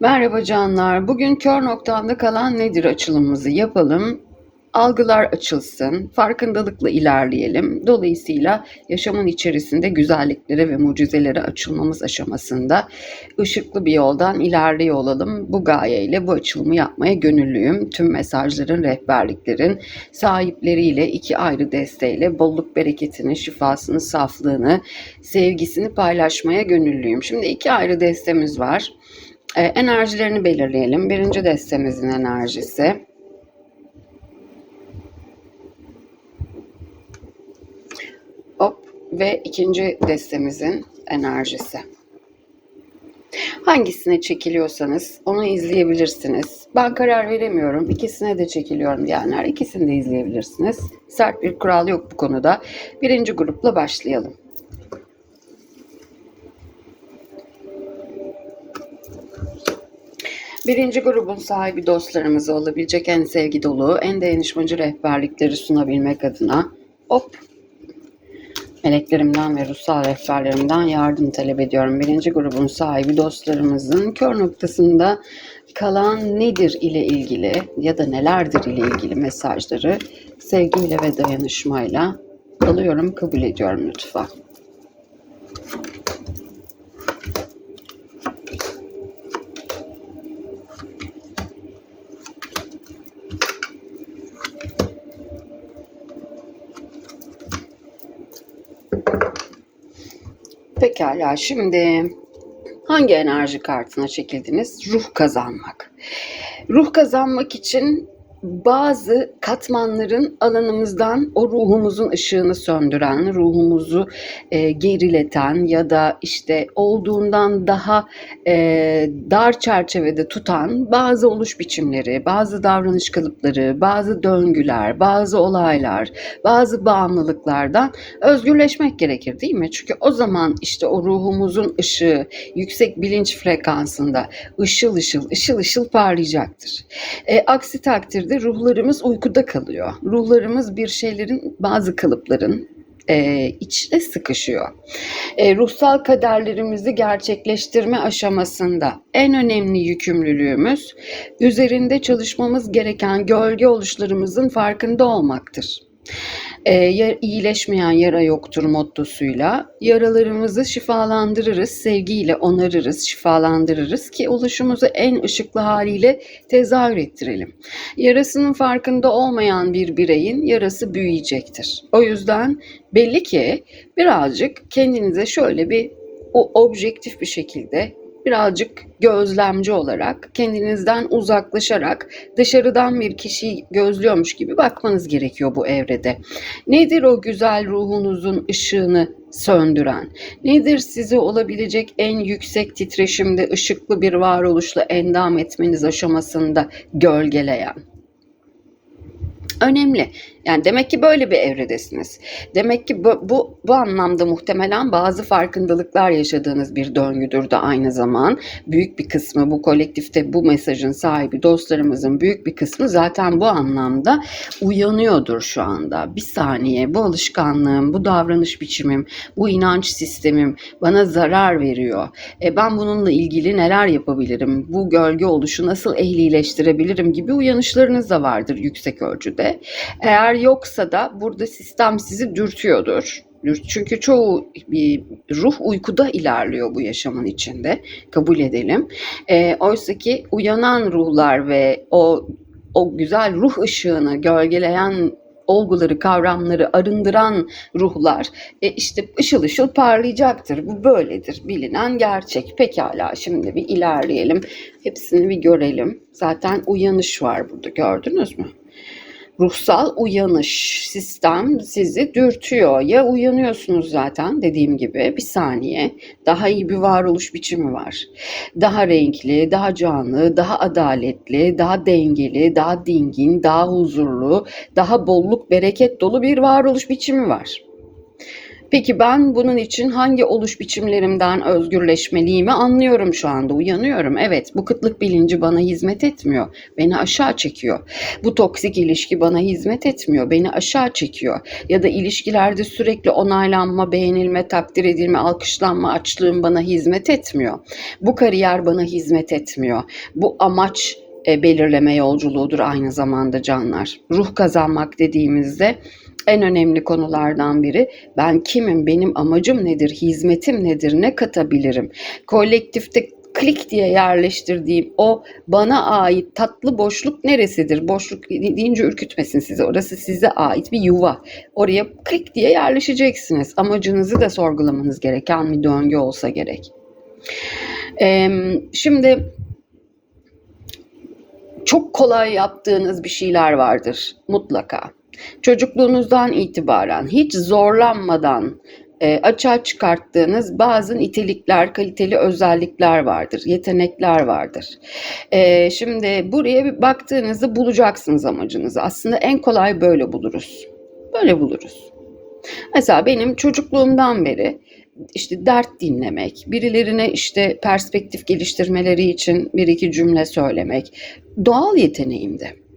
Merhaba canlar. Bugün kör noktanda kalan nedir açılımımızı yapalım. Algılar açılsın, farkındalıkla ilerleyelim. Dolayısıyla yaşamın içerisinde güzelliklere ve mucizelere açılmamız aşamasında ışıklı bir yoldan ilerliyor olalım. Bu gayeyle bu açılımı yapmaya gönüllüyüm. Tüm mesajların, rehberliklerin sahipleriyle iki ayrı desteğiyle bolluk bereketini, şifasını, saflığını, sevgisini paylaşmaya gönüllüyüm. Şimdi iki ayrı destemiz var. E, enerjilerini belirleyelim. Birinci destemizin enerjisi. Hop ve ikinci destemizin enerjisi. Hangisine çekiliyorsanız onu izleyebilirsiniz. Ben karar veremiyorum. İkisine de çekiliyorum diyenler ikisini de izleyebilirsiniz. Sert bir kural yok bu konuda. Birinci grupla başlayalım. Birinci grubun sahibi dostlarımıza olabilecek en sevgi dolu, en dayanışmacı rehberlikleri sunabilmek adına hop meleklerimden ve ruhsal rehberlerimden yardım talep ediyorum. Birinci grubun sahibi dostlarımızın kör noktasında kalan nedir ile ilgili ya da nelerdir ile ilgili mesajları sevgiyle ve dayanışmayla alıyorum, kabul ediyorum lütfen. Pekala şimdi hangi enerji kartına çekildiniz? Ruh kazanmak. Ruh kazanmak için bazı katmanların alanımızdan o ruhumuzun ışığını söndüren, ruhumuzu e, gerileten ya da işte olduğundan daha e, dar çerçevede tutan bazı oluş biçimleri, bazı davranış kalıpları, bazı döngüler, bazı olaylar, bazı bağımlılıklardan özgürleşmek gerekir değil mi? Çünkü o zaman işte o ruhumuzun ışığı yüksek bilinç frekansında ışıl ışıl, ışıl ışıl parlayacaktır. E, aksi takdirde ruhlarımız uykuda kalıyor. Ruhlarımız bir şeylerin, bazı kalıpların e, içine sıkışıyor. E, ruhsal kaderlerimizi gerçekleştirme aşamasında en önemli yükümlülüğümüz üzerinde çalışmamız gereken gölge oluşlarımızın farkında olmaktır e, iyileşmeyen yara yoktur mottosuyla yaralarımızı şifalandırırız, sevgiyle onarırız, şifalandırırız ki oluşumuzu en ışıklı haliyle tezahür ettirelim. Yarasının farkında olmayan bir bireyin yarası büyüyecektir. O yüzden belli ki birazcık kendinize şöyle bir o objektif bir şekilde birazcık gözlemci olarak kendinizden uzaklaşarak dışarıdan bir kişiyi gözlüyormuş gibi bakmanız gerekiyor bu evrede. Nedir o güzel ruhunuzun ışığını söndüren? Nedir sizi olabilecek en yüksek titreşimde ışıklı bir varoluşla endam etmeniz aşamasında gölgeleyen? Önemli. Yani demek ki böyle bir evredesiniz. Demek ki bu, bu, bu anlamda muhtemelen bazı farkındalıklar yaşadığınız bir döngüdür de aynı zaman. Büyük bir kısmı bu kolektifte bu mesajın sahibi dostlarımızın büyük bir kısmı zaten bu anlamda uyanıyordur şu anda. Bir saniye bu alışkanlığım, bu davranış biçimim, bu inanç sistemim bana zarar veriyor. E ben bununla ilgili neler yapabilirim? Bu gölge oluşu nasıl ehlileştirebilirim gibi uyanışlarınız da vardır yüksek ölçüde. Eğer yoksa da burada sistem sizi dürtüyordur. Çünkü çoğu ruh uykuda ilerliyor bu yaşamın içinde. Kabul edelim. E, Oysa ki uyanan ruhlar ve o o güzel ruh ışığını gölgeleyen olguları, kavramları arındıran ruhlar e, işte ışıl ışıl parlayacaktır. Bu böyledir. Bilinen gerçek. Pekala şimdi bir ilerleyelim. Hepsini bir görelim. Zaten uyanış var burada gördünüz mü? Ruhsal uyanış sistem sizi dürtüyor. Ya uyanıyorsunuz zaten dediğim gibi bir saniye daha iyi bir varoluş biçimi var. Daha renkli, daha canlı, daha adaletli, daha dengeli, daha dingin, daha huzurlu, daha bolluk bereket dolu bir varoluş biçimi var. Peki ben bunun için hangi oluş biçimlerimden özgürleşmeliyimi anlıyorum şu anda. Uyanıyorum. Evet bu kıtlık bilinci bana hizmet etmiyor. Beni aşağı çekiyor. Bu toksik ilişki bana hizmet etmiyor. Beni aşağı çekiyor. Ya da ilişkilerde sürekli onaylanma, beğenilme, takdir edilme, alkışlanma açlığım bana hizmet etmiyor. Bu kariyer bana hizmet etmiyor. Bu amaç e, belirleme yolculuğudur aynı zamanda canlar. Ruh kazanmak dediğimizde en önemli konulardan biri ben kimim, benim amacım nedir, hizmetim nedir, ne katabilirim? Kolektifte klik diye yerleştirdiğim o bana ait tatlı boşluk neresidir? Boşluk deyince ürkütmesin sizi. Orası size ait bir yuva. Oraya klik diye yerleşeceksiniz. Amacınızı da sorgulamanız gereken bir döngü olsa gerek. Ee, şimdi çok kolay yaptığınız bir şeyler vardır mutlaka. Çocukluğunuzdan itibaren hiç zorlanmadan e, açığa çıkarttığınız bazı nitelikler, kaliteli özellikler vardır, yetenekler vardır. E, şimdi buraya bir baktığınızda bulacaksınız amacınızı. Aslında en kolay böyle buluruz. Böyle buluruz. Mesela benim çocukluğumdan beri işte dert dinlemek, birilerine işte perspektif geliştirmeleri için bir iki cümle söylemek doğal yeteneğimdi.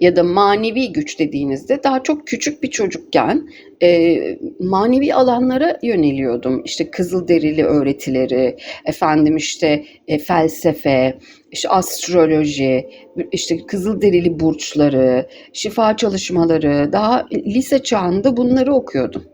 Ya da manevi güç dediğinizde daha çok küçük bir çocukken e, manevi alanlara yöneliyordum. İşte Kızılderili öğretileri, efendim işte e, felsefe, işte astroloji, işte Kızılderili burçları, şifa çalışmaları, daha lise çağında bunları okuyordum.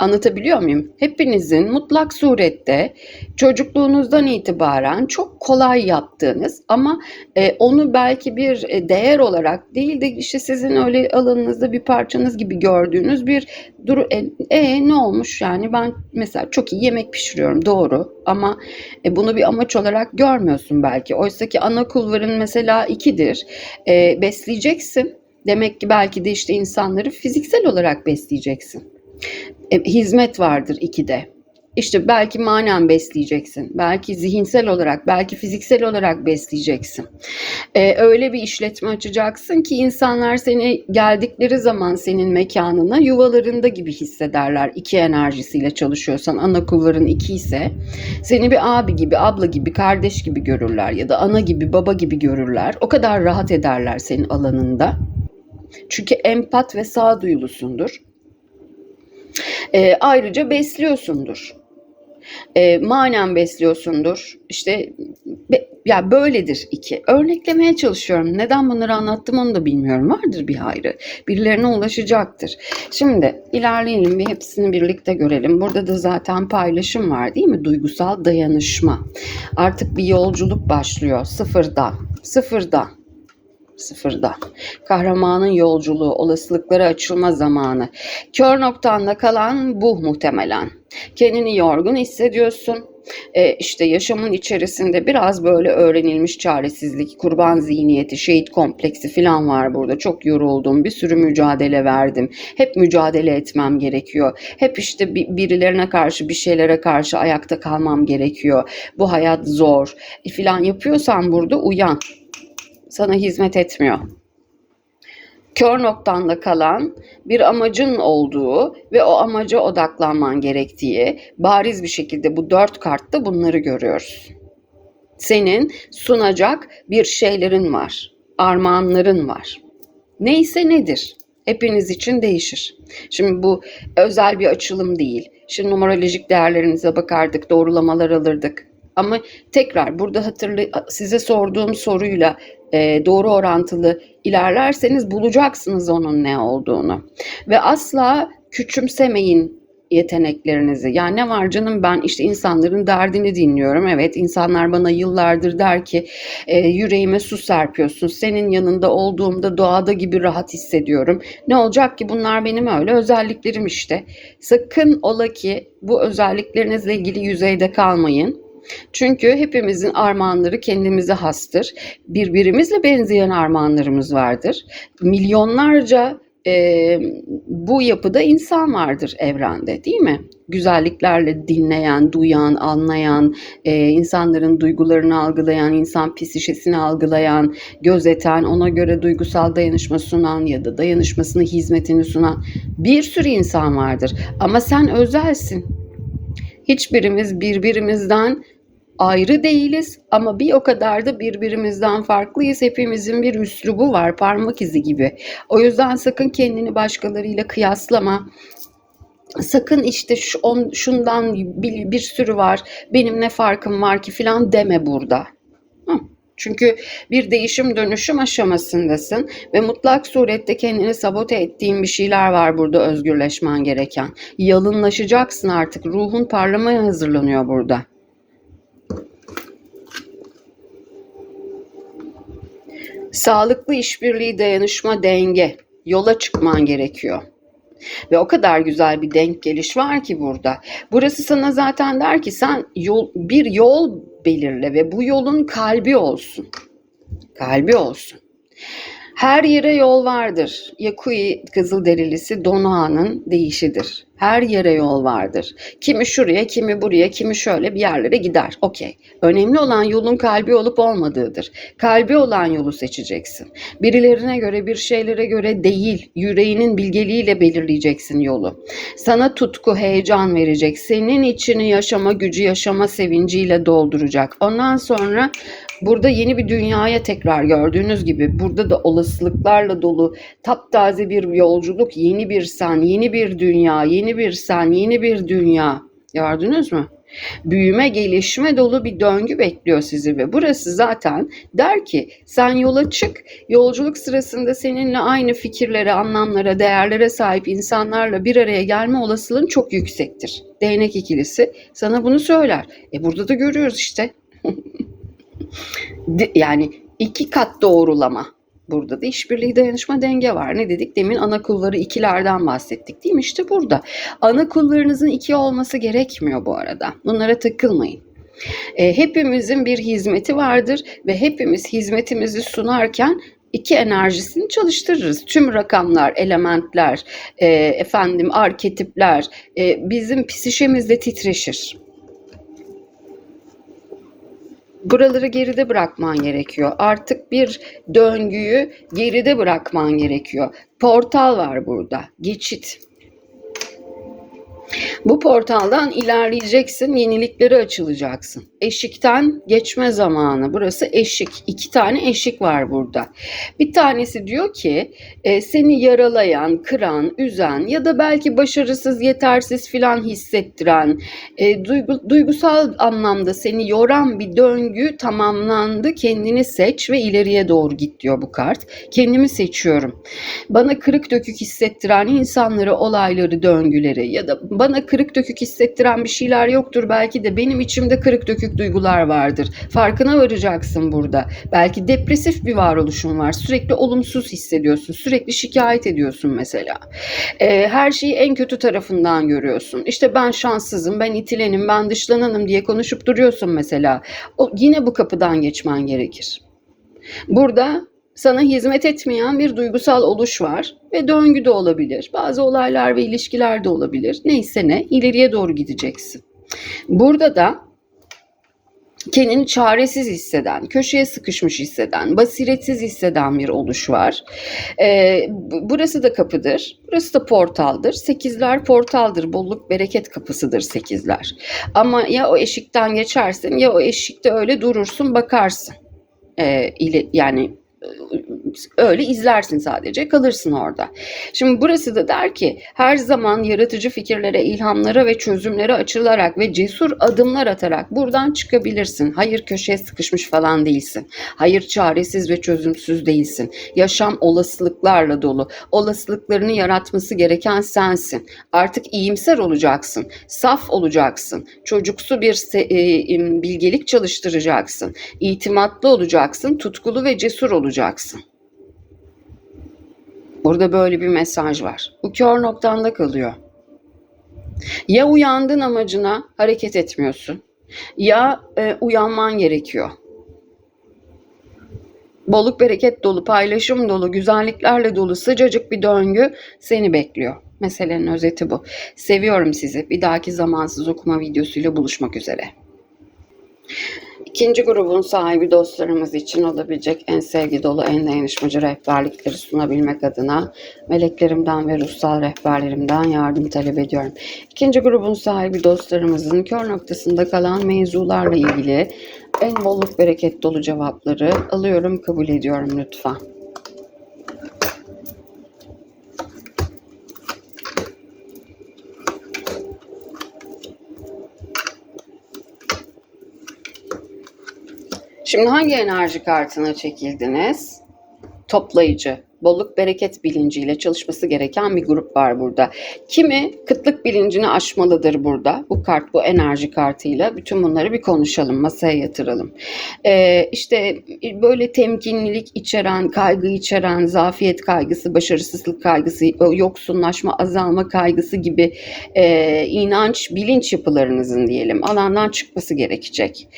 Anlatabiliyor muyum? Hepinizin mutlak surette çocukluğunuzdan itibaren çok kolay yaptığınız ama e, onu belki bir e, değer olarak değil de işte sizin öyle alanınızda bir parçanız gibi gördüğünüz bir duru e, e, ne olmuş yani ben mesela çok iyi yemek pişiriyorum doğru ama e, bunu bir amaç olarak görmüyorsun belki. Oysa ki ana kulvarın mesela ikidir. E, besleyeceksin. Demek ki belki de işte insanları fiziksel olarak besleyeceksin. E, hizmet vardır ikide. İşte belki manen besleyeceksin, belki zihinsel olarak, belki fiziksel olarak besleyeceksin. Ee, öyle bir işletme açacaksın ki insanlar seni geldikleri zaman senin mekanına yuvalarında gibi hissederler. İki enerjisiyle çalışıyorsan, ana kulların iki ise seni bir abi gibi, abla gibi, kardeş gibi görürler ya da ana gibi, baba gibi görürler. O kadar rahat ederler senin alanında. Çünkü empat ve sağduyulusundur. E, ayrıca besliyorsundur. E, manen besliyorsundur. İşte be, ya böyledir iki. Örneklemeye çalışıyorum. Neden bunları anlattım onu da bilmiyorum. Vardır bir hayrı. Birilerine ulaşacaktır. Şimdi ilerleyelim bir hepsini birlikte görelim. Burada da zaten paylaşım var değil mi? Duygusal dayanışma. Artık bir yolculuk başlıyor. Sıfırdan. Sıfırdan sıfırda. Kahramanın yolculuğu, olasılıklara açılma zamanı. Kör noktanda kalan bu muhtemelen. Kendini yorgun hissediyorsun. E, işte yaşamın içerisinde biraz böyle öğrenilmiş çaresizlik, kurban zihniyeti, şehit kompleksi falan var burada. Çok yoruldum, bir sürü mücadele verdim. Hep mücadele etmem gerekiyor. Hep işte birilerine karşı, bir şeylere karşı ayakta kalmam gerekiyor. Bu hayat zor e, falan yapıyorsan burada uyan sana hizmet etmiyor. Kör noktanda kalan bir amacın olduğu ve o amaca odaklanman gerektiği bariz bir şekilde bu dört kartta bunları görüyoruz. Senin sunacak bir şeylerin var, armağanların var. Neyse nedir? Hepiniz için değişir. Şimdi bu özel bir açılım değil. Şimdi numerolojik değerlerinize bakardık, doğrulamalar alırdık. Ama tekrar burada hatırlı size sorduğum soruyla e, doğru orantılı ilerlerseniz bulacaksınız onun ne olduğunu. Ve asla küçümsemeyin yeteneklerinizi. Yani ne var canım ben işte insanların derdini dinliyorum. Evet insanlar bana yıllardır der ki e, yüreğime su serpiyorsun. Senin yanında olduğumda doğada gibi rahat hissediyorum. Ne olacak ki bunlar benim öyle özelliklerim işte. Sakın ola ki bu özelliklerinizle ilgili yüzeyde kalmayın çünkü hepimizin armağanları kendimize hastır. Birbirimizle benzeyen armağanlarımız vardır. Milyonlarca e, bu yapıda insan vardır evrende değil mi? Güzelliklerle dinleyen, duyan, anlayan, e, insanların duygularını algılayan, insan psişesini algılayan, gözeten, ona göre duygusal dayanışma sunan ya da dayanışmasını, hizmetini sunan bir sürü insan vardır. Ama sen özelsin. Hiçbirimiz birbirimizden ayrı değiliz ama bir o kadar da birbirimizden farklıyız. Hepimizin bir üslubu var, parmak izi gibi. O yüzden sakın kendini başkalarıyla kıyaslama. Sakın işte şu, on, şundan bir, bir sürü var, benim ne farkım var ki filan deme burada. Çünkü bir değişim dönüşüm aşamasındasın ve mutlak surette kendini sabote ettiğin bir şeyler var burada özgürleşmen gereken. Yalınlaşacaksın artık. Ruhun parlamaya hazırlanıyor burada. Sağlıklı işbirliği, dayanışma, denge. Yola çıkman gerekiyor. Ve o kadar güzel bir denk geliş var ki burada. Burası sana zaten der ki sen yol, bir yol belirle ve bu yolun kalbi olsun. Kalbi olsun. Her yere yol vardır. Yakui Kızılderilisi Donoğan'ın deyişidir. Her yere yol vardır. Kimi şuraya, kimi buraya, kimi şöyle bir yerlere gider. Okey. Önemli olan yolun kalbi olup olmadığıdır. Kalbi olan yolu seçeceksin. Birilerine göre, bir şeylere göre değil, yüreğinin bilgeliğiyle belirleyeceksin yolu. Sana tutku, heyecan verecek. Senin içini yaşama gücü, yaşama sevinciyle dolduracak. Ondan sonra Burada yeni bir dünyaya tekrar gördüğünüz gibi burada da olasılıklarla dolu taptaze bir yolculuk, yeni bir sen, yeni bir dünya, yeni bir sen, yeni bir dünya. Gördünüz mü? Büyüme, gelişme dolu bir döngü bekliyor sizi ve burası zaten der ki sen yola çık. Yolculuk sırasında seninle aynı fikirlere, anlamlara, değerlere sahip insanlarla bir araya gelme olasılığın çok yüksektir. Değnek ikilisi sana bunu söyler. E burada da görüyoruz işte. yani iki kat doğrulama. Burada da işbirliği dayanışma denge var. Ne dedik? Demin ana kulları ikilerden bahsettik değil mi? İşte burada. Ana kullarınızın iki olması gerekmiyor bu arada. Bunlara takılmayın. E, hepimizin bir hizmeti vardır ve hepimiz hizmetimizi sunarken iki enerjisini çalıştırırız. Tüm rakamlar, elementler, e, efendim arketipler e, bizim psişemizde titreşir. Buraları geride bırakman gerekiyor. Artık bir döngüyü geride bırakman gerekiyor. Portal var burada. Geçit. Bu portaldan ilerleyeceksin, yeniliklere açılacaksın. Eşikten geçme zamanı. Burası eşik. İki tane eşik var burada. Bir tanesi diyor ki e, seni yaralayan, kıran, üzen ya da belki başarısız, yetersiz filan hissettiren, e, duygu, duygusal anlamda seni yoran bir döngü tamamlandı. Kendini seç ve ileriye doğru git diyor bu kart. Kendimi seçiyorum. Bana kırık dökük hissettiren insanları, olayları, döngüleri ya da bana kırık dökük hissettiren bir şeyler yoktur. Belki de benim içimde kırık dökük duygular vardır. Farkına varacaksın burada. Belki depresif bir varoluşun var. Sürekli olumsuz hissediyorsun. Sürekli şikayet ediyorsun mesela. Ee, her şeyi en kötü tarafından görüyorsun. İşte ben şanssızım, ben itilenim, ben dışlananım diye konuşup duruyorsun mesela. O, yine bu kapıdan geçmen gerekir. Burada sana hizmet etmeyen bir duygusal oluş var ve döngü de olabilir. Bazı olaylar ve ilişkiler de olabilir. Neyse ne ileriye doğru gideceksin. Burada da kendini çaresiz hisseden, köşeye sıkışmış hisseden, basiretsiz hisseden bir oluş var. Ee, burası da kapıdır. Burası da portaldır. Sekizler portaldır. Bolluk bereket kapısıdır sekizler. Ama ya o eşikten geçersin ya o eşikte öyle durursun bakarsın. Ee, ile, yani öyle izlersin sadece kalırsın orada. Şimdi burası da der ki her zaman yaratıcı fikirlere, ilhamlara ve çözümlere açılarak ve cesur adımlar atarak buradan çıkabilirsin. Hayır köşeye sıkışmış falan değilsin. Hayır çaresiz ve çözümsüz değilsin. Yaşam olasılıklarla dolu. Olasılıklarını yaratması gereken sensin. Artık iyimser olacaksın. Saf olacaksın. Çocuksu bir e, bilgelik çalıştıracaksın. İtimatlı olacaksın. Tutkulu ve cesur olacaksın. Burada böyle bir mesaj var. Bu kör noktanda kalıyor. Ya uyandın amacına hareket etmiyorsun ya e, uyanman gerekiyor. Bolluk bereket dolu, paylaşım dolu, güzelliklerle dolu sıcacık bir döngü seni bekliyor. Meselenin özeti bu. Seviyorum sizi. Bir dahaki zamansız okuma videosuyla buluşmak üzere. İkinci grubun sahibi dostlarımız için olabilecek en sevgi dolu, en dayanışmacı rehberlikleri sunabilmek adına meleklerimden ve ruhsal rehberlerimden yardım talep ediyorum. İkinci grubun sahibi dostlarımızın kör noktasında kalan mevzularla ilgili en bolluk bereket dolu cevapları alıyorum, kabul ediyorum lütfen. Şimdi hangi enerji kartına çekildiniz? Toplayıcı, bolluk bereket bilinciyle çalışması gereken bir grup var burada. Kimi kıtlık bilincini aşmalıdır burada. Bu kart, bu enerji kartıyla. Bütün bunları bir konuşalım, masaya yatıralım. Ee, işte böyle temkinlilik içeren, kaygı içeren, zafiyet kaygısı, başarısızlık kaygısı, yoksunlaşma, azalma kaygısı gibi e, inanç, bilinç yapılarınızın diyelim alandan çıkması gerekecek.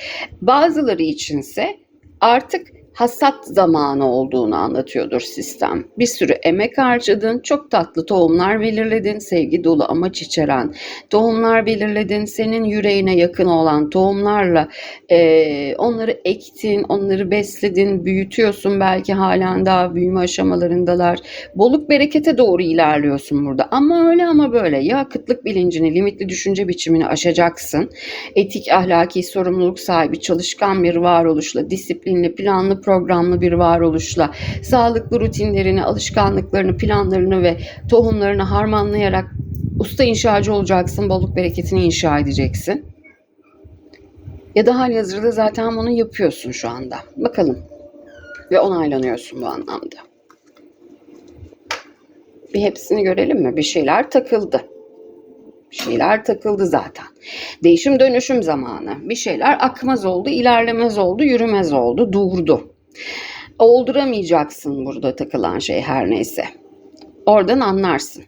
Bazıları içinse artık hasat zamanı olduğunu anlatıyordur sistem. Bir sürü emek harcadın, çok tatlı tohumlar belirledin, sevgi dolu amaç içeren tohumlar belirledin, senin yüreğine yakın olan tohumlarla e, onları ektin, onları besledin, büyütüyorsun belki halen daha büyüme aşamalarındalar. Bolluk berekete doğru ilerliyorsun burada ama öyle ama böyle ya kıtlık bilincini, limitli düşünce biçimini aşacaksın, etik, ahlaki, sorumluluk sahibi, çalışkan bir varoluşla, disiplinli, planlı, programlı bir varoluşla sağlıklı rutinlerini, alışkanlıklarını, planlarını ve tohumlarını harmanlayarak usta inşacı olacaksın, bolluk bereketini inşa edeceksin. Ya da hali hazırda zaten bunu yapıyorsun şu anda. Bakalım. Ve onaylanıyorsun bu anlamda. Bir hepsini görelim mi? Bir şeyler takıldı. Bir şeyler takıldı zaten. Değişim dönüşüm zamanı. Bir şeyler akmaz oldu, ilerlemez oldu, yürümez oldu, durdu. Olduramayacaksın burada takılan şey her neyse. Oradan anlarsın.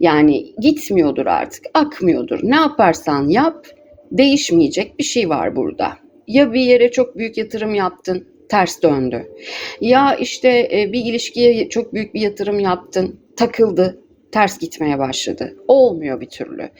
Yani gitmiyordur artık, akmıyordur. Ne yaparsan yap, değişmeyecek bir şey var burada. Ya bir yere çok büyük yatırım yaptın, ters döndü. Ya işte e, bir ilişkiye çok büyük bir yatırım yaptın, takıldı, ters gitmeye başladı. Olmuyor bir türlü.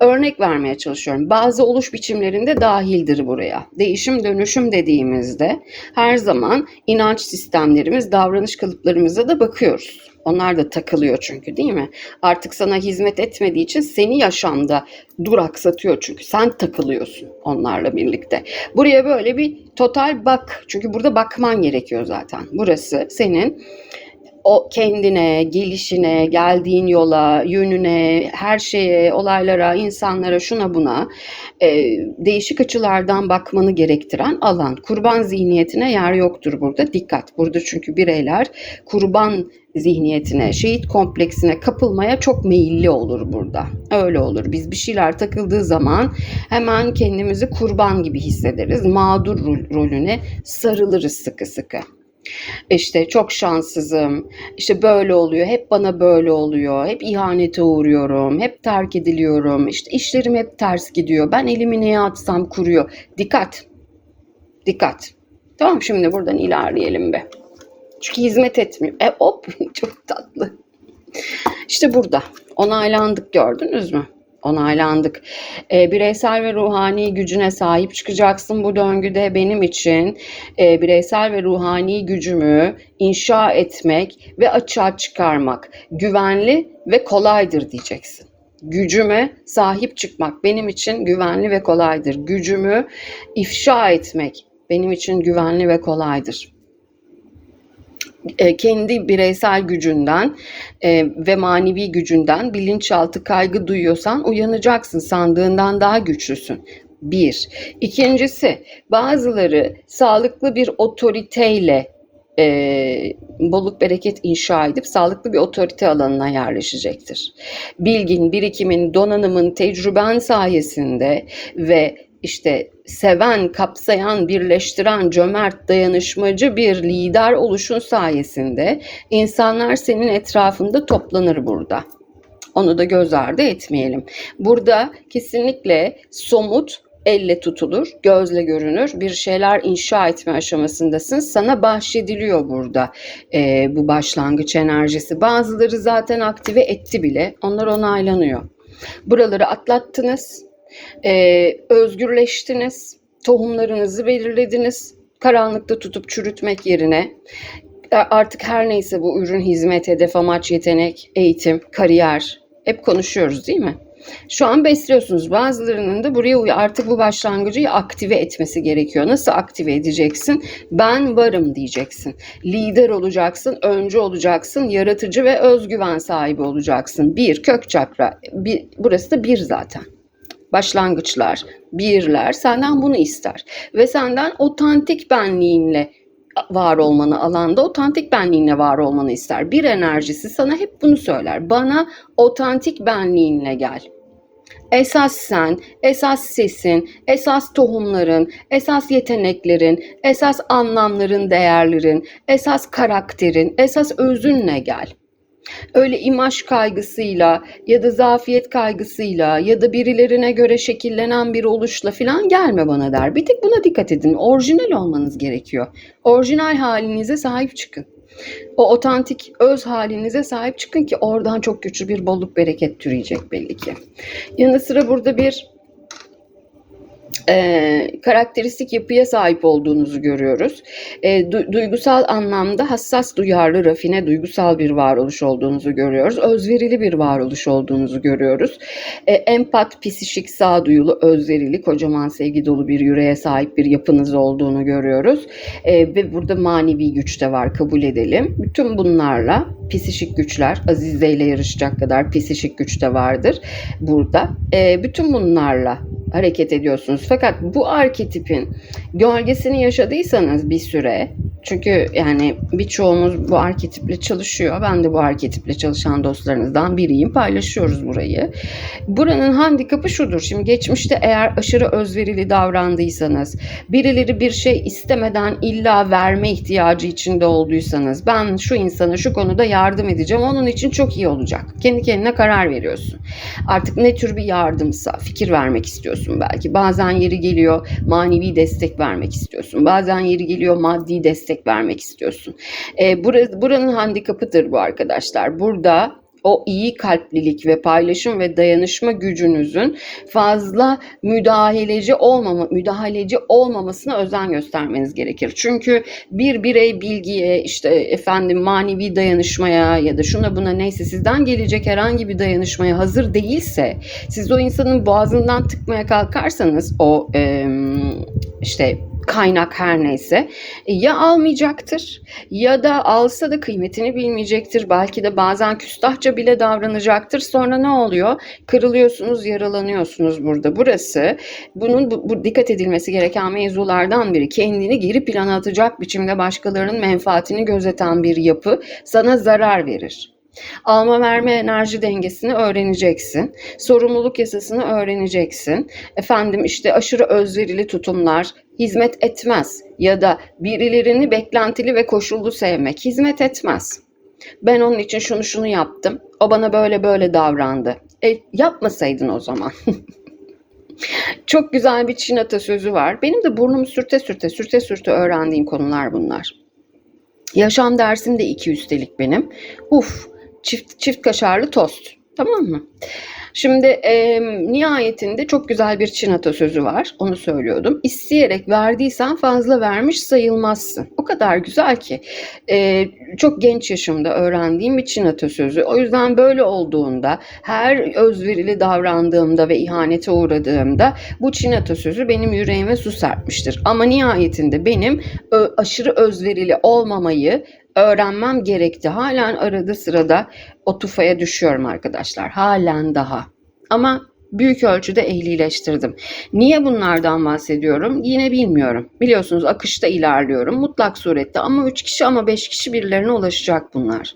Örnek vermeye çalışıyorum. Bazı oluş biçimlerinde dahildir buraya. Değişim dönüşüm dediğimizde her zaman inanç sistemlerimiz, davranış kalıplarımıza da bakıyoruz. Onlar da takılıyor çünkü değil mi? Artık sana hizmet etmediği için seni yaşamda duraksatıyor çünkü sen takılıyorsun onlarla birlikte. Buraya böyle bir total bak. Çünkü burada bakman gerekiyor zaten. Burası senin o kendine, gelişine, geldiğin yola, yönüne, her şeye, olaylara, insanlara, şuna buna e, değişik açılardan bakmanı gerektiren alan. Kurban zihniyetine yer yoktur burada. Dikkat. Burada çünkü bireyler kurban zihniyetine, şehit kompleksine kapılmaya çok meyilli olur burada. Öyle olur. Biz bir şeyler takıldığı zaman hemen kendimizi kurban gibi hissederiz. Mağdur rolüne sarılırız sıkı sıkı. İşte çok şanssızım. İşte böyle oluyor. Hep bana böyle oluyor. Hep ihanete uğruyorum. Hep terk ediliyorum. İşte işlerim hep ters gidiyor. Ben elimi neye atsam kuruyor. Dikkat. Dikkat. Tamam şimdi buradan ilerleyelim be. Çünkü hizmet etmiyor. E hop çok tatlı. İşte burada onaylandık gördünüz mü? Onaylandık. E, bireysel ve ruhani gücüne sahip çıkacaksın bu döngüde benim için. E, bireysel ve ruhani gücümü inşa etmek ve açığa çıkarmak güvenli ve kolaydır diyeceksin. Gücüme sahip çıkmak benim için güvenli ve kolaydır. Gücümü ifşa etmek benim için güvenli ve kolaydır kendi bireysel gücünden e, ve manevi gücünden bilinçaltı kaygı duyuyorsan uyanacaksın. Sandığından daha güçlüsün. Bir. İkincisi bazıları sağlıklı bir otoriteyle e, bolluk bereket inşa edip sağlıklı bir otorite alanına yerleşecektir. Bilgin, birikimin, donanımın, tecrüben sayesinde ve işte seven, kapsayan, birleştiren, cömert, dayanışmacı bir lider oluşun sayesinde insanlar senin etrafında toplanır burada. Onu da göz ardı etmeyelim. Burada kesinlikle somut elle tutulur, gözle görünür bir şeyler inşa etme aşamasındasın. Sana bahşediliyor burada e, bu başlangıç enerjisi. Bazıları zaten aktive etti bile. Onlar onaylanıyor. Buraları atlattınız, e, özgürleştiniz, tohumlarınızı belirlediniz. Karanlıkta tutup çürütmek yerine artık her neyse bu ürün, hizmet, hedef, amaç, yetenek, eğitim, kariyer hep konuşuyoruz değil mi? Şu an besliyorsunuz. Bazılarının da buraya uy- artık bu başlangıcı aktive etmesi gerekiyor. Nasıl aktive edeceksin? Ben varım diyeceksin. Lider olacaksın, öncü olacaksın, yaratıcı ve özgüven sahibi olacaksın. Bir, kök çakra. Bir, burası da bir zaten. Başlangıçlar, birler senden bunu ister. Ve senden otantik benliğinle var olmanı alanda otantik benliğinle var olmanı ister. Bir enerjisi sana hep bunu söyler. Bana otantik benliğinle gel. Esas sen, esas sesin, esas tohumların, esas yeteneklerin, esas anlamların, değerlerin, esas karakterin, esas özünle gel. Öyle imaj kaygısıyla ya da zafiyet kaygısıyla ya da birilerine göre şekillenen bir oluşla falan gelme bana der. Bir tek buna dikkat edin. Orijinal olmanız gerekiyor. Orijinal halinize sahip çıkın. O otantik öz halinize sahip çıkın ki oradan çok güçlü bir bolluk bereket türeyecek belli ki. Yanı sıra burada bir e, karakteristik yapıya sahip olduğunuzu görüyoruz. E, du- duygusal anlamda hassas, duyarlı, rafine, duygusal bir varoluş olduğunuzu görüyoruz. Özverili bir varoluş olduğunuzu görüyoruz. E, empat, psişik, sağduyulu, özverili, kocaman sevgi dolu bir yüreğe sahip bir yapınız olduğunu görüyoruz. E, ve burada manevi güç de var kabul edelim. Bütün bunlarla psişik güçler, Azize ile yarışacak kadar psişik güç de vardır burada. E, bütün bunlarla hareket ediyorsunuz. Fakat bu arketipin gölgesini yaşadıysanız bir süre çünkü yani birçoğumuz bu arketiple çalışıyor. Ben de bu arketiple çalışan dostlarınızdan biriyim. Paylaşıyoruz burayı. Buranın handikapı şudur. Şimdi geçmişte eğer aşırı özverili davrandıysanız, birileri bir şey istemeden illa verme ihtiyacı içinde olduysanız, ben şu insana şu konuda yardım edeceğim, onun için çok iyi olacak. Kendi kendine karar veriyorsun. Artık ne tür bir yardımsa, fikir vermek istiyorsun belki. Bazen yeri geliyor manevi destek vermek istiyorsun. Bazen yeri geliyor maddi destek vermek istiyorsun. E, burası, buranın handikapıdır bu arkadaşlar. Burada o iyi kalplilik ve paylaşım ve dayanışma gücünüzün fazla müdahaleci olmama müdahaleci olmamasına özen göstermeniz gerekir. Çünkü bir birey bilgiye işte efendim manevi dayanışmaya ya da şuna buna neyse sizden gelecek herhangi bir dayanışmaya hazır değilse siz o insanın boğazından tıkmaya kalkarsanız o işte kaynak her neyse ya almayacaktır ya da alsa da kıymetini bilmeyecektir. Belki de bazen küstahça bile davranacaktır. Sonra ne oluyor? Kırılıyorsunuz, yaralanıyorsunuz burada. Burası bunun bu, bu dikkat edilmesi gereken mevzulardan biri. Kendini geri plana atacak biçimde başkalarının menfaatini gözeten bir yapı sana zarar verir. Alma verme enerji dengesini öğreneceksin. Sorumluluk yasasını öğreneceksin. Efendim işte aşırı özverili tutumlar hizmet etmez ya da birilerini beklentili ve koşullu sevmek hizmet etmez. Ben onun için şunu şunu yaptım. O bana böyle böyle davrandı. E, yapmasaydın o zaman. Çok güzel bir Çin atasözü var. Benim de burnumu sürte sürte sürte sürte öğrendiğim konular bunlar. Yaşam dersim de iki üstelik benim. Uf, çift çift kaşarlı tost. Tamam mı? Şimdi e, nihayetinde çok güzel bir Çin atasözü var. Onu söylüyordum. İsteyerek verdiysen fazla vermiş sayılmazsın. O kadar güzel ki. E, çok genç yaşımda öğrendiğim bir Çin atasözü. O yüzden böyle olduğunda, her özverili davrandığımda ve ihanete uğradığımda bu Çin atasözü benim yüreğime su serpmiştir. Ama nihayetinde benim ö, aşırı özverili olmamayı öğrenmem gerekti. Halen arada sırada o tufaya düşüyorum arkadaşlar. Halen daha. Ama büyük ölçüde ehlileştirdim. Niye bunlardan bahsediyorum? Yine bilmiyorum. Biliyorsunuz akışta ilerliyorum. Mutlak surette ama 3 kişi ama 5 kişi birilerine ulaşacak bunlar.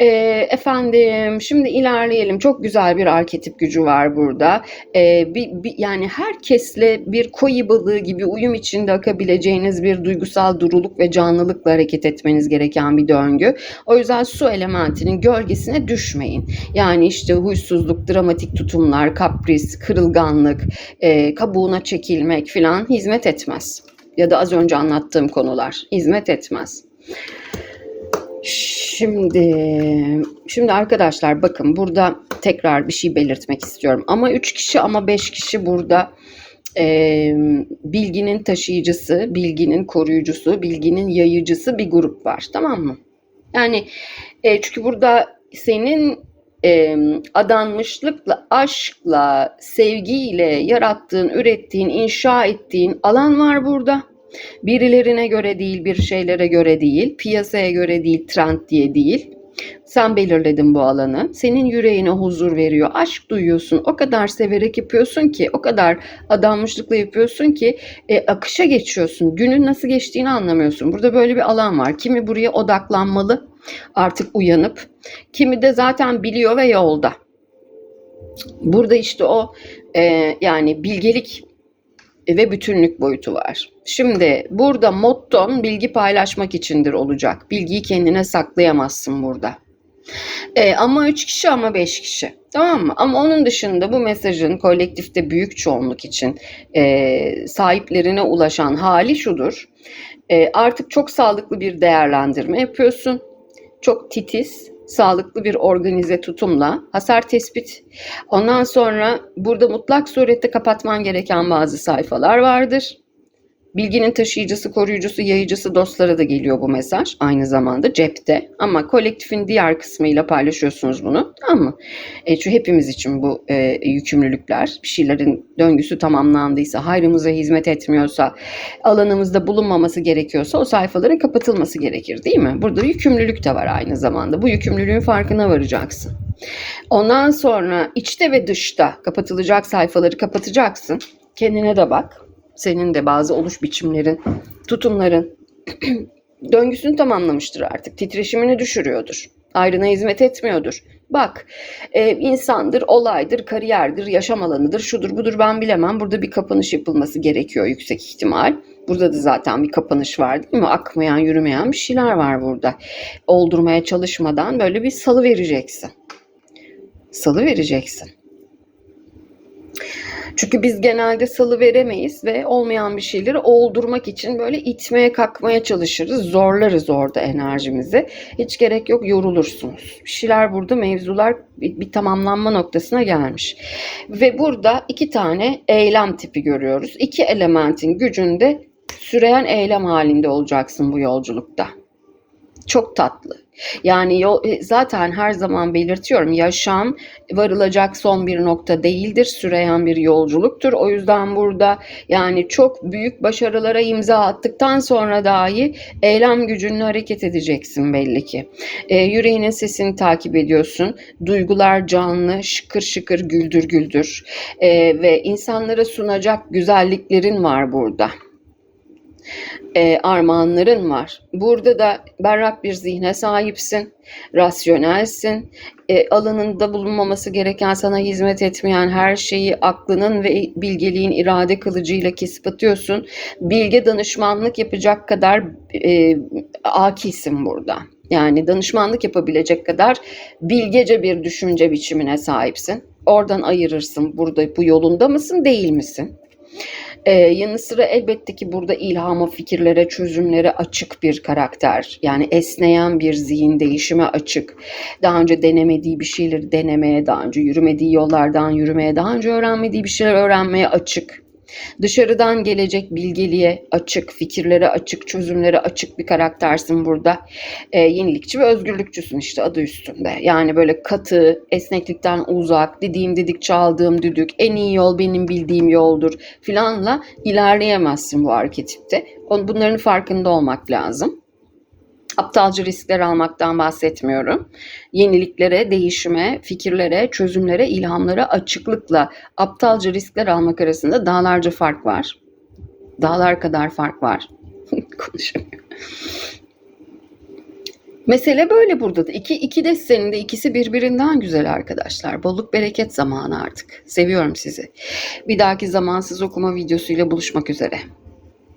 Ee, efendim şimdi ilerleyelim. Çok güzel bir arketip gücü var burada. Ee, bir, bir- yani herkesle bir koyu balığı gibi uyum içinde akabileceğiniz bir duygusal duruluk ve canlılıkla hareket etmeniz gereken bir döngü. O yüzden su elementinin gölgesine düşmeyin. Yani işte huysuzluk, dramatik tutumlar, kapris kapris, kırılganlık, e, kabuğuna çekilmek filan hizmet etmez. Ya da az önce anlattığım konular hizmet etmez. Şimdi şimdi arkadaşlar bakın burada tekrar bir şey belirtmek istiyorum. Ama 3 kişi ama 5 kişi burada e, bilginin taşıyıcısı, bilginin koruyucusu, bilginin yayıcısı bir grup var. Tamam mı? Yani e, çünkü burada senin e, adanmışlıkla, aşkla, sevgiyle yarattığın, ürettiğin, inşa ettiğin alan var burada. Birilerine göre değil, bir şeylere göre değil, piyasaya göre değil, trend diye değil. Sen belirledin bu alanı. Senin yüreğine huzur veriyor. Aşk duyuyorsun. O kadar severek yapıyorsun ki, o kadar adanmışlıkla yapıyorsun ki e, akışa geçiyorsun. Günün nasıl geçtiğini anlamıyorsun. Burada böyle bir alan var. Kimi buraya odaklanmalı, artık uyanıp, kimi de zaten biliyor ve yolda. Burada işte o e, yani bilgelik ve bütünlük boyutu var. Şimdi burada motton bilgi paylaşmak içindir olacak. Bilgiyi kendine saklayamazsın burada. E, ama 3 kişi ama 5 kişi. Tamam mı? Ama onun dışında bu mesajın kolektifte büyük çoğunluk için e, sahiplerine ulaşan hali şudur. E, artık çok sağlıklı bir değerlendirme yapıyorsun. Çok titiz, sağlıklı bir organize tutumla hasar tespit. Ondan sonra burada mutlak surette kapatman gereken bazı sayfalar vardır. Bilginin taşıyıcısı, koruyucusu, yayıcısı dostlara da geliyor bu mesaj aynı zamanda cepte. Ama kolektifin diğer kısmıyla paylaşıyorsunuz bunu. Tamam mı? E, çünkü hepimiz için bu e, yükümlülükler, bir şeylerin döngüsü tamamlandıysa, hayrımıza hizmet etmiyorsa, alanımızda bulunmaması gerekiyorsa o sayfaların kapatılması gerekir değil mi? Burada yükümlülük de var aynı zamanda. Bu yükümlülüğün farkına varacaksın. Ondan sonra içte ve dışta kapatılacak sayfaları kapatacaksın. Kendine de bak senin de bazı oluş biçimlerin, tutumların döngüsünü tamamlamıştır artık. Titreşimini düşürüyordur. Ayrına hizmet etmiyordur. Bak e, insandır, olaydır, kariyerdir, yaşam alanıdır, şudur budur ben bilemem. Burada bir kapanış yapılması gerekiyor yüksek ihtimal. Burada da zaten bir kapanış var değil mi? Akmayan, yürümeyen bir şeyler var burada. Oldurmaya çalışmadan böyle bir salı vereceksin. Salı vereceksin. Çünkü biz genelde salı veremeyiz ve olmayan bir şeyleri oldurmak için böyle itmeye kalkmaya çalışırız. Zorlarız orada enerjimizi. Hiç gerek yok yorulursunuz. Bir şeyler burada mevzular bir, bir tamamlanma noktasına gelmiş. Ve burada iki tane eylem tipi görüyoruz. İki elementin gücünde süreyen eylem halinde olacaksın bu yolculukta. Çok tatlı. Yani yol, e, zaten her zaman belirtiyorum yaşam varılacak son bir nokta değildir, süreyen bir yolculuktur. O yüzden burada yani çok büyük başarılara imza attıktan sonra dahi eylem gücünle hareket edeceksin belli ki. E, yüreğinin sesini takip ediyorsun. Duygular canlı, şıkır şıkır, güldür güldür. E, ve insanlara sunacak güzelliklerin var burada e, armağanların var. Burada da berrak bir zihne sahipsin, rasyonelsin, e, alanında bulunmaması gereken sana hizmet etmeyen her şeyi aklının ve bilgeliğin irade kılıcıyla kesip atıyorsun. Bilge danışmanlık yapacak kadar e, akisin burada. Yani danışmanlık yapabilecek kadar bilgece bir düşünce biçimine sahipsin. Oradan ayırırsın burada bu yolunda mısın değil misin? Ee, yanı sıra elbette ki burada ilhama, fikirlere, çözümlere açık bir karakter. Yani esneyen bir zihin, değişime açık. Daha önce denemediği bir şeyleri denemeye, daha önce yürümediği yollardan yürümeye, daha önce öğrenmediği bir şeyler öğrenmeye açık. Dışarıdan gelecek bilgeliğe açık, fikirlere açık, çözümlere açık bir karaktersin burada. E, yenilikçi ve özgürlükçüsün işte adı üstünde. Yani böyle katı, esneklikten uzak, dediğim dedik çaldığım düdük, en iyi yol benim bildiğim yoldur filanla ilerleyemezsin bu arketipte. Bunların farkında olmak lazım. Aptalca riskler almaktan bahsetmiyorum. Yeniliklere, değişime, fikirlere, çözümlere, ilhamlara açıklıkla aptalca riskler almak arasında dağlarca fark var. Dağlar kadar fark var. Konuşamıyorum. Mesele böyle burada da. İki, iki destenin de ikisi birbirinden güzel arkadaşlar. Bolluk bereket zamanı artık. Seviyorum sizi. Bir dahaki zamansız okuma videosuyla buluşmak üzere.